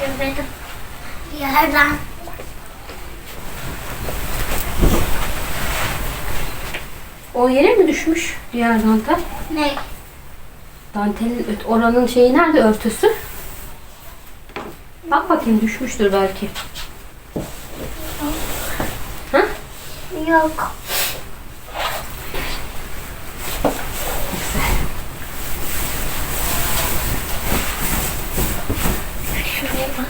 Evet. Yerden. O yere mi düşmüş diğer dantel? Ne? Dantelin oranın şeyi nerede örtüsü? Bak bakayım düşmüştür belki. Ha? Yok. Gel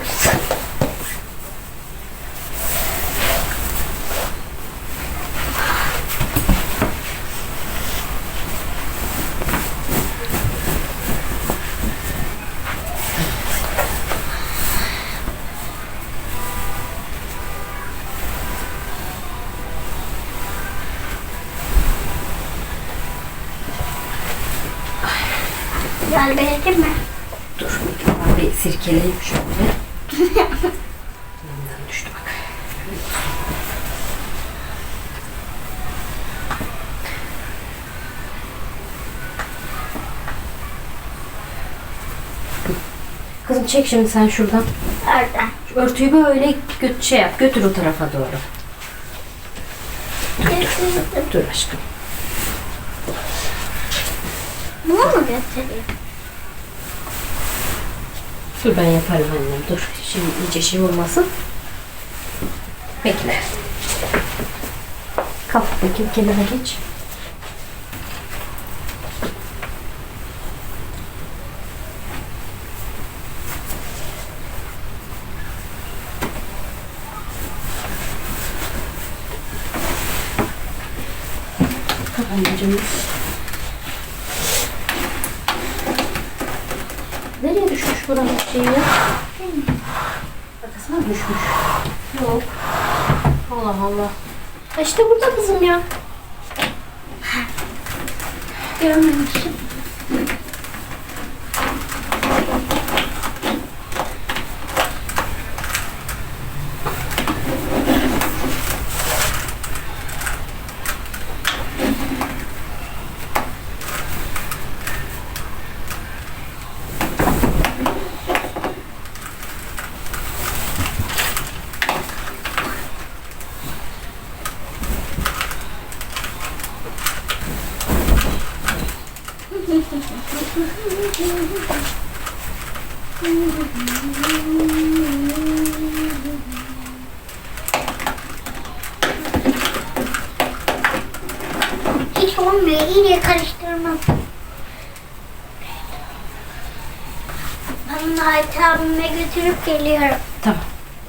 beğendin mi? Dur bir sirkeleyeyim şöyle. Elimden düştü bak. Kızım çek şimdi sen şuradan. Nereden? Şu örtüyü böyle gö- şey yap, götür o tarafa doğru. Getirdim. Dur aşkım. Bunu mu getireyim? Dur ben yaparım annem. Dur. Şimdi iyice şey olmasın. Bekle. Kalk bakayım kenara geç. Anneciğim. Nereye düşmüş buranın şeyi? Arkasına mı düşmüş? Yok. Allah Allah. Ha İşte burada kızım ya. Görmemişim. Hiç olmuyor. İyice karıştırmam. Ben Hayat abime götürüp geliyorum. Tamam.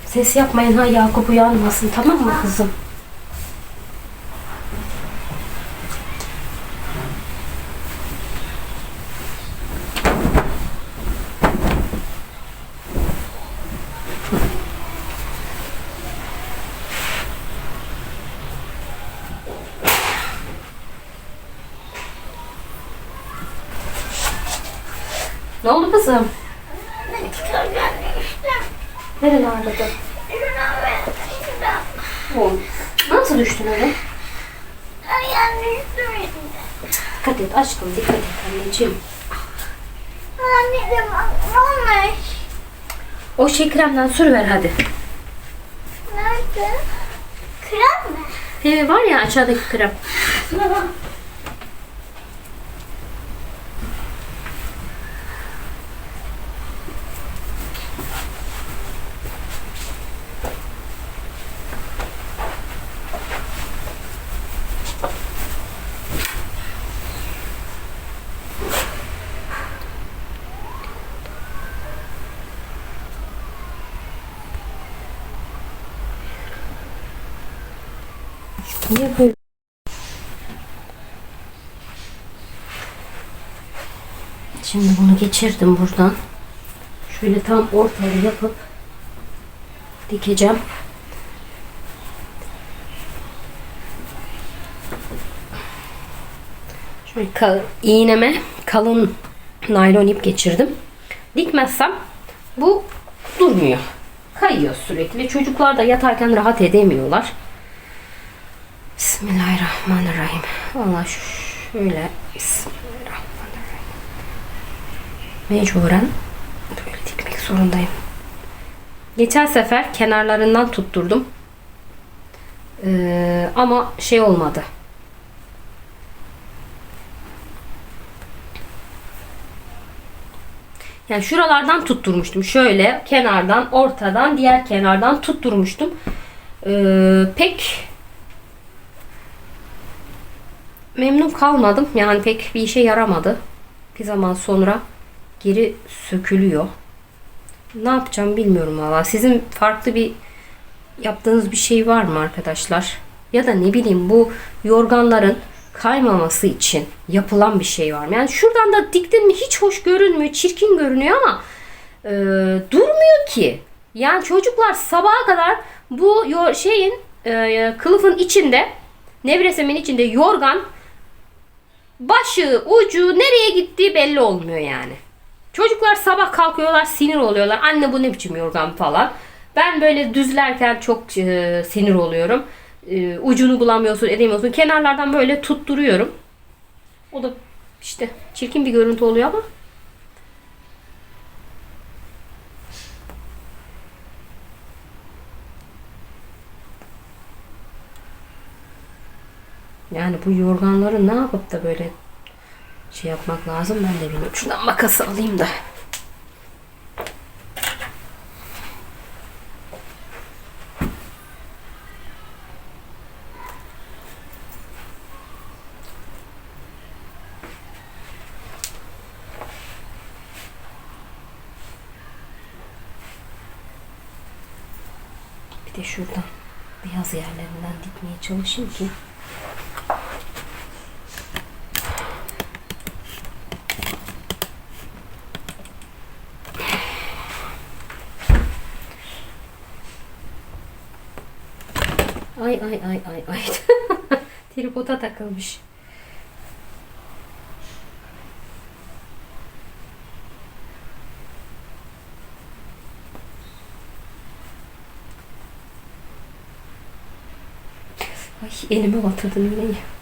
Ses yapmayın ha Yakup uyanmasın tamam mı kızım? Ne oldu kızım? Neren ağrıdı? Oğlum, Nasıl düştün öyle? Dikkat et aşkım dikkat et anneciğim. Anneciğim ne olmuş? O şey kremden sürüver hadi. Nerede? Krem mi? Ee, var ya aşağıdaki krem. Niye böyle? Şimdi bunu geçirdim buradan. Şöyle tam ortaya yapıp dikeceğim. Şöyle kal- iğneme kalın naylon ip geçirdim. Dikmezsem bu durmuyor. Kayıyor sürekli. Çocuklar da yatarken rahat edemiyorlar. Bismillahirrahmanirrahim. Valla şöyle Bismillahirrahmanirrahim. Mecburen böyle dikmek zorundayım. Geçen sefer kenarlarından tutturdum. Ee, ama şey olmadı. Yani şuralardan tutturmuştum. Şöyle kenardan, ortadan, diğer kenardan tutturmuştum. Ee, pek memnun kalmadım. Yani pek bir işe yaramadı. Bir zaman sonra geri sökülüyor. Ne yapacağım bilmiyorum valla. Sizin farklı bir yaptığınız bir şey var mı arkadaşlar? Ya da ne bileyim bu yorganların kaymaması için yapılan bir şey var mı? Yani şuradan da diktin mi hiç hoş görünmüyor, çirkin görünüyor ama e, durmuyor ki. Yani çocuklar sabaha kadar bu şeyin e, kılıfın içinde, nevresemin içinde yorgan başı, ucu nereye gittiği belli olmuyor yani. Çocuklar sabah kalkıyorlar sinir oluyorlar. Anne bu ne biçim yorgan falan. Ben böyle düzlerken çok e, sinir oluyorum. E, ucunu bulamıyorsun, edemiyorsun. Kenarlardan böyle tutturuyorum. O da işte çirkin bir görüntü oluyor ama Yani bu yorganları ne yapıp da böyle şey yapmak lazım ben de bilmiyorum. Şuradan makası alayım da. Bir de şuradan beyaz yerlerinden dikmeye çalışayım ki Ay ay ay ay ay. Tripoda takılmış. Ay elime batırdım yine.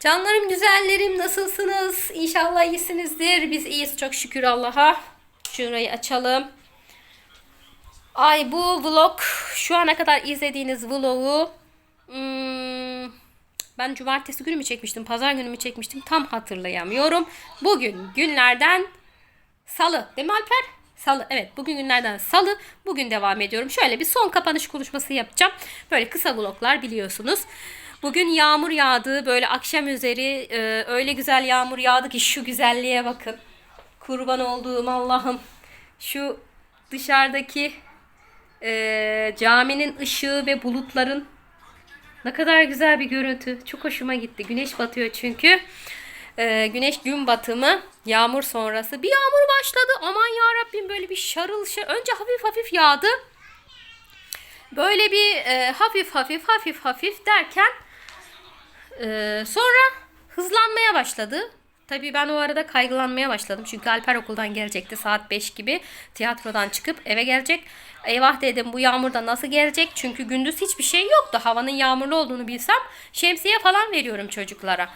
Canlarım güzellerim nasılsınız? İnşallah iyisinizdir. Biz iyiyiz çok şükür Allah'a. Şurayı açalım. Ay bu vlog şu ana kadar izlediğiniz vlogu hmm, ben cumartesi günü mü çekmiştim, pazar günü mü çekmiştim tam hatırlayamıyorum. Bugün günlerden salı değil mi Alper? Salı evet bugün günlerden salı. Bugün devam ediyorum. Şöyle bir son kapanış konuşması yapacağım. Böyle kısa vloglar biliyorsunuz. Bugün yağmur yağdı. Böyle akşam üzeri e, öyle güzel yağmur yağdı ki şu güzelliğe bakın. Kurban olduğum Allah'ım. Şu dışarıdaki e, caminin ışığı ve bulutların ne kadar güzel bir görüntü. Çok hoşuma gitti. Güneş batıyor çünkü. Ee, güneş gün batımı, yağmur sonrası. Bir yağmur başladı. Aman ya Rabbim böyle bir şarıl şarıl. Önce hafif hafif yağdı. Böyle bir e, hafif hafif hafif hafif derken e, sonra hızlanmaya başladı. Tabii ben o arada kaygılanmaya başladım. Çünkü Alper okuldan gelecekti saat 5 gibi. Tiyatrodan çıkıp eve gelecek. Eyvah dedim bu yağmurda nasıl gelecek? Çünkü gündüz hiçbir şey yoktu. Havanın yağmurlu olduğunu bilsem şemsiye falan veriyorum çocuklara.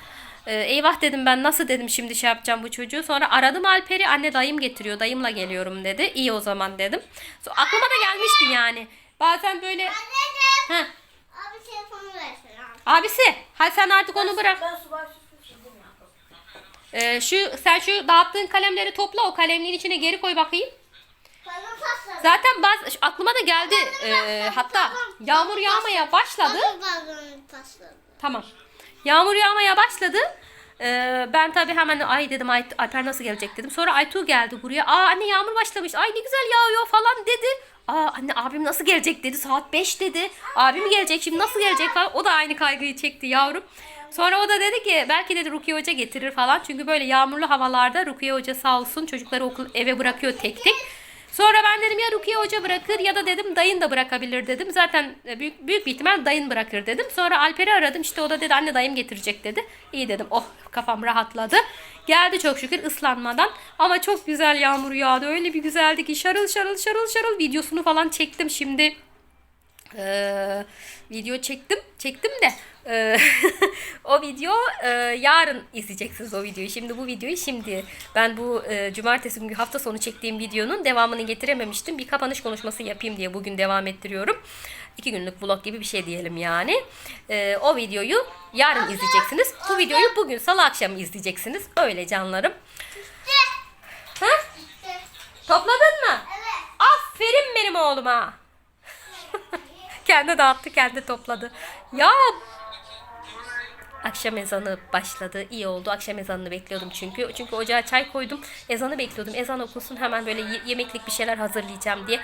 Ee, eyvah dedim ben nasıl dedim şimdi şey yapacağım bu çocuğu. Sonra aradım Alper'i anne dayım getiriyor dayımla geliyorum dedi. İyi o zaman dedim. Sonra aklıma da gelmişti yani. Bazen böyle... Anneciğim. Heh, Abi telefonu versene abi. abisi hadi sen artık onu bırak. Ben subay süsü çizdim ya. Ee, şu sen şu dağıttığın kalemleri topla o kalemliğin içine geri koy bakayım. Kalın. Zaten bazı şu aklıma da geldi. Ee, hatta yağmur yağmaya başladı. Kalın. Tamam. Yağmur yağmaya başladı. Ee, ben tabii hemen ay dedim Ay, Alper nasıl gelecek dedim. Sonra Aytu geldi buraya. Aa anne yağmur başlamış. Ay ne güzel yağıyor falan dedi. Aa anne abim nasıl gelecek dedi. Saat 5 dedi. Abim gelecek şimdi nasıl gelecek falan. O da aynı kaygıyı çekti yavrum. Sonra o da dedi ki belki dedi Rukiye Hoca getirir falan. Çünkü böyle yağmurlu havalarda Rukiye Hoca sağ olsun çocukları okul eve bırakıyor tek tek. Sonra ben dedim ya Rukiye Hoca bırakır ya da dedim dayın da bırakabilir dedim. Zaten e, büyük, büyük bir ihtimal dayın bırakır dedim. Sonra Alper'i aradım işte o da dedi anne dayım getirecek dedi. İyi dedim oh kafam rahatladı. Geldi çok şükür ıslanmadan ama çok güzel yağmur yağdı. Öyle bir güzeldi ki şarıl şarıl şarıl şarıl videosunu falan çektim şimdi. Ee, video çektim çektim de ee, o video e, yarın izleyeceksiniz o videoyu. Şimdi bu videoyu şimdi ben bu e, cumartesi günü hafta sonu çektiğim videonun devamını getirememiştim. Bir kapanış konuşması yapayım diye bugün devam ettiriyorum. İki günlük vlog gibi bir şey diyelim yani. Ee, o videoyu yarın izleyeceksiniz. Bu videoyu bugün salı akşamı izleyeceksiniz. Öyle canlarım. Ha? Topladın mı? Evet. Aferin benim oğluma. Kendi dağıttı, kendi topladı. Ya Akşam ezanı başladı. İyi oldu. Akşam ezanını bekliyordum çünkü. Çünkü ocağa çay koydum. Ezanı bekliyordum. Ezan okunsun hemen böyle ye- yemeklik bir şeyler hazırlayacağım diye.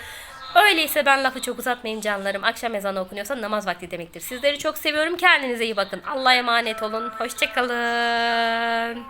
Öyleyse ben lafı çok uzatmayayım canlarım. Akşam ezanı okunuyorsa namaz vakti demektir. Sizleri çok seviyorum. Kendinize iyi bakın. Allah'a emanet olun. Hoşçakalın.